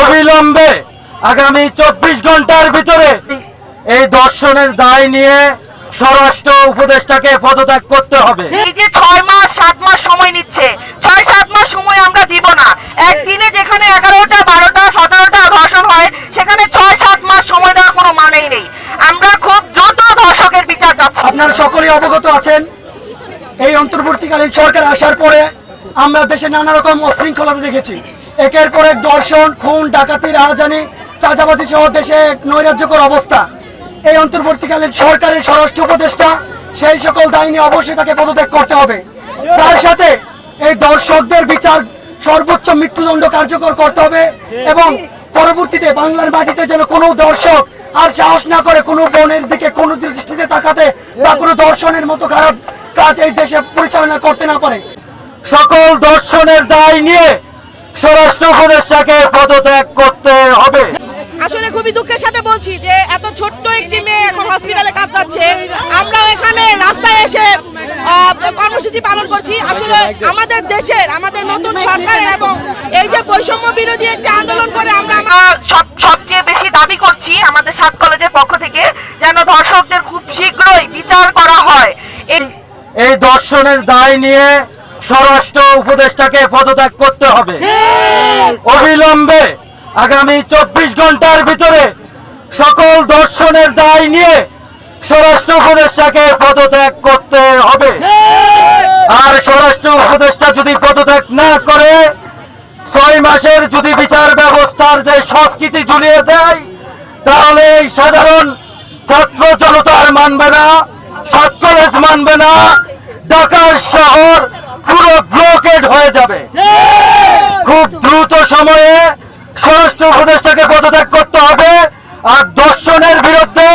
অবিলম্বে আগামী চব্বিশ ঘণ্টার ভিতরে এই দর্শনের দায় নিয়ে স্বরাষ্ট্র উপদেষ্টাকে পদত্যাগ করতে হবে। যে ছয় মাস সাত মাস সময় নিচ্ছে ছয় সাত মাস সময় আমরা দিব না। একদিনে যেখানে এগারোটা বারোটা সতেরোটা ধর্ষণ হয় সেখানে ছয় সাত মাস সময় দেওয়ার কোনো মানেই নেই। আমরা খুব দ্রুত ধর্ষকের বিচার চাচ্ছি। আপনারা সকলেই অবগত আছেন এই অন্তর্বর্তীকালীন সরকার আসার পরে আমরা দেশে নানা রকম অশৃঙ্খলতা দেখেছি। একের পর এক দর্শন, খুন, ডাকাতি রাজধানী চাঁদাবাদী সহ দেশে এক নৈরাজ্যকর অবস্থা। এই অন্তর্বর্তীকালীন সরকারের স্বরাষ্ট্র উপদেষ্টা, সেই সকল দায়নি অবশ্যই তাকে পদত্যাগ করতে হবে। তার সাথে এই দর্শকদের বিচার সর্বোচ্চ মৃত্যুদণ্ড কার্যকর করতে হবে এবং পরবর্তীতে বাংলার মাটিতে যেন কোনো দর্শক আর সাহস না করে কোনো বনের দিকে, কোনো দৃষ্টিতে তাকাতে বা কোনো দর্শনের মতো খারাপ কাজ এই দেশে পরিচালনা করতে না পারে। সকল দর্শনের দায় নিয়ে স্বরাষ্ট্র উপদেষ্টাকে পদত্যাগ করতে হবে। আসলে খুবই দুঃখের সাথে বলছি যে এত ছোট্ট একটি মেয়ে এখন হসপিটালে কাতরাচ্ছে আমরাও এখানে রাস্তায় এসে কর্মসূচি পালন করছি। আসলে আমাদের দেশের আমাদের নতুন সরকারের এবং এই যে বৈষম্য বিরোধী একটি আন্দোলন করে আমরা আমরা সব- সবচেয়ে বেশি দাবি করছি আমাদের সাত কলেজের পক্ষ থেকে যেন ধর্ষকদের খুব শীঘ্রই বিচার করা হয়। এই দর্শনের দায় নিয়ে স্বরাষ্ট্র উপদেষ্টাকে পদত্যাগ করতে হবে। অবিলম্বে আগামী চব্বিশ ঘণ্টার ভিতরে সকল দর্শনের দায় নিয়ে স্বরাষ্ট্র উপদেষ্টাকে পদত্যাগ করতে হবে। আর স্বরাষ্ট্র উপদেষ্টা যদি পদত্যাগ না করে, ছয় মাসের যদি বিচার ব্যবস্থার যে সংস্কৃতি ঝুলিয়ে দেয়, তাহলে সাধারণ ছাত্র জনতার মানবে না সাত কলেজ মানবে না, ঢাকার শহর পুরো ব্লকেড হয়ে যাবে। খুব দ্রুত সময়ে স্বরাষ্ট্র উপদেষ্টাকে পদত্যাগ করতে হবে আর দর্শনের বিরুদ্ধে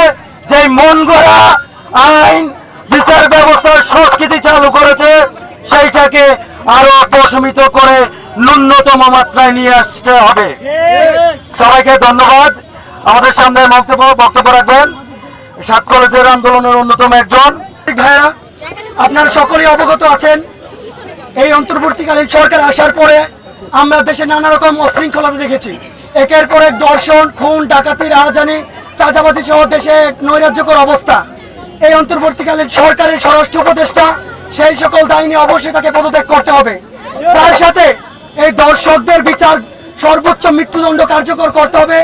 যে মন গড়া আইন বিচার ব্যবস্থার সংস্কৃতি চালু করেছে সেইটাকে আরও প্রশমিত করে ন্যূনতম মাত্রায় নিয়ে আসতে হবে। সবাইকে ধন্যবাদ। আমাদের সামনে বক্তব্য বক্তব্য রাখবেন। সাত কলেজের আন্দোলনের অন্যতম একজন। ভাইরা আপনারা সকলেই অবগত আছেন। এই অন্তর্বর্তীকালীন সরকার আসার পরে আমরা দেশে নানা রকম অশৃঙ্খলতা দেখেছি। একের পর এক দর্শন, খুন, ডাকাতি রাজধানী চাঁদাবাদী সহ দেশে এক নৈরাজ্যকর অবস্থা। এই অন্তর্বর্তীকালীন সরকারের স্বরাষ্ট্র উপদেষ্টা, সেই সকল দায়নি অবশ্যই তাকে পদত্যাগ করতে হবে। তার সাথে এই দর্শকদের বিচার সর্বোচ্চ মৃত্যুদণ্ড কার্যকর করতে হবে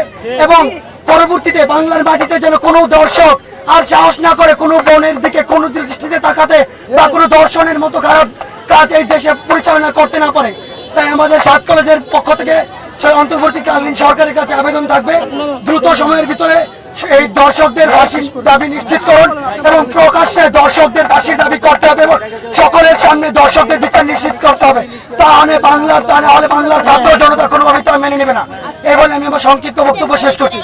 এবং পরবর্তীতে বাংলার মাটিতে যেন কোনো দর্শক আর সাহস না করে কোনো বোনের দিকে, কোনো দৃষ্টিতে তাকাতে বা কোনো দর্শনের মতো খারাপ কাজ এই দেশে পরিচালনা করতে না পারে। তাই আমাদের সাত কলেজের পক্ষ থেকে অন্তর্বর্তীকালীন সরকারের কাছে আবেদন থাকবে। দ্রুত সময়ের ভিতরে এই দর্শকদের ফাঁসির দাবি নিশ্চিত করুন এবং প্রকাশ্যে দর্শকদের ফাঁসির দাবি করতে হবে এবং সকলের সামনে দর্শকদের বিচার নিশ্চিত করতে হবে। তাহলে বাংলার তা নাহলে বাংলার ছাত্র জনতা কোনোভাবেই তা মেনে নেবে না। এই বলে আমি আমার সংক্ষিপ্ত বক্তব্য শেষ করছি।